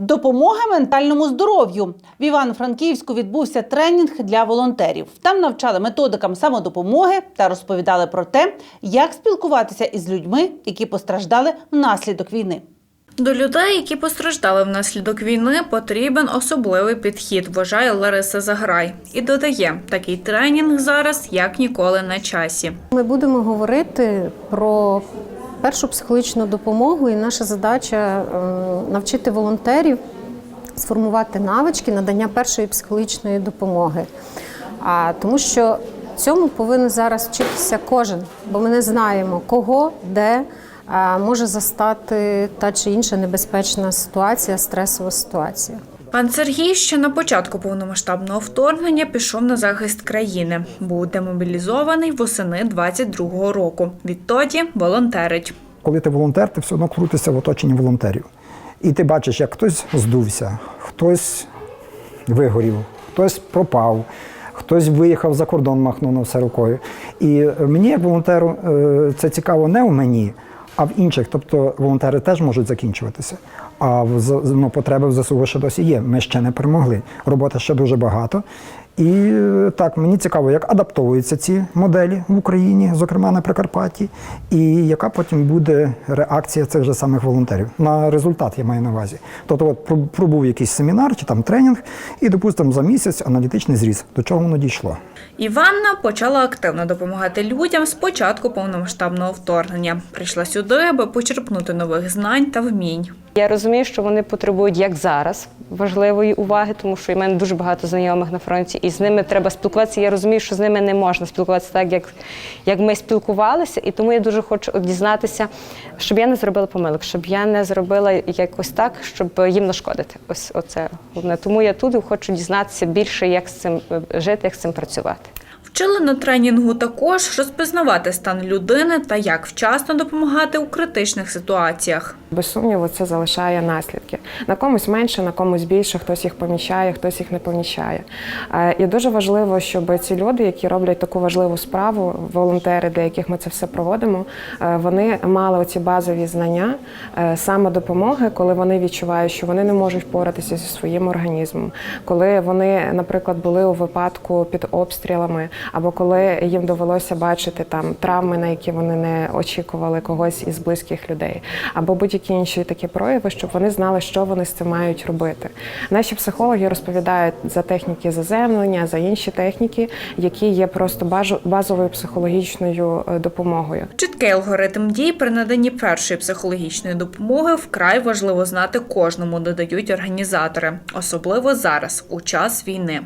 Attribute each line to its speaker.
Speaker 1: Допомога ментальному здоров'ю в Івано-Франківську відбувся тренінг для волонтерів. Там навчали методикам самодопомоги та розповідали про те, як спілкуватися із людьми, які постраждали внаслідок війни.
Speaker 2: До людей, які постраждали внаслідок війни, потрібен особливий підхід, вважає Лариса Заграй. І додає, такий тренінг зараз як ніколи на часі.
Speaker 3: Ми будемо говорити про першу психологічну допомогу, і наша задача е, навчити волонтерів сформувати навички надання першої психологічної допомоги. А тому що цьому повинен зараз вчитися кожен, бо ми не знаємо, кого, де е, може застати та чи інша небезпечна ситуація, стресова ситуація.
Speaker 2: Пан Сергій ще на початку повномасштабного вторгнення пішов на захист країни. Був демобілізований восени 22-го року. Відтоді волонтерить.
Speaker 4: Коли ти волонтер, ти все одно крутишся в оточенні волонтерів. І ти бачиш, як хтось здувся, хтось вигорів, хтось пропав, хтось виїхав за кордон, махнув на все рукою. І мені, як волонтеру, е, це цікаво не в мені, а в інших. Тобто волонтери теж можуть закінчуватися. А в ну, потреби в ЗСУ ще досі є. Ми ще не перемогли. Роботи ще дуже багато. І е, так, мені цікаво, як адаптовуються ці моделі в Україні, зокрема на Прикарпатті, і яка потім буде реакція цих же самих волонтерів. На результат я маю на увазі. Тобто, от пробув якийсь семінар чи там тренінг, і, допустимо, за місяць аналітичний зріз. До чого воно дійшло?
Speaker 2: Іванна почала активно допомагати людям з початку повномасштабного вторгнення. Прийшла сюди, аби почерпнути нових знань та вмінь.
Speaker 5: Я розумію, що вони потребують як зараз важливої уваги, тому що в мене дуже багато знайомих на фронті, і з ними треба спілкуватися. Я розумію, що з ними не можна спілкуватися так, як, як ми спілкувалися, і тому я дуже хочу дізнатися, щоб я не зробила помилок, щоб я не зробила якось так, щоб їм нашкодити. Ось оце головне. Тому я тут хочу дізнатися більше, як з цим е, жити, як з цим працювати.
Speaker 2: Вчили на тренінгу також розпізнавати стан людини та як вчасно допомагати у критичних ситуаціях.
Speaker 6: Без сумніву, це залишає наслідки. На комусь менше, на комусь більше, хтось їх помічає, хтось їх не помічає. Е, І дуже важливо, щоб ці люди, які роблять таку важливу справу, волонтери, для яких ми це все проводимо, е, вони мали оці базові знання е, саме допомоги, коли вони відчувають, що вони не можуть впоратися зі своїм організмом, коли вони, наприклад, були у випадку під обстрілами, або коли їм довелося бачити там травми, на які вони не очікували когось із близьких людей, або будь-які інші такі прояви, щоб вони знали, що вони з цим мають робити. Наші психологи розповідають за техніки заземлення, за інші техніки, які є просто базовою психологічною е, допомогою.
Speaker 2: Чіткий алгоритм дій при наданні першої психологічної допомоги вкрай важливо знати кожному, додають організатори, особливо зараз, у час війни.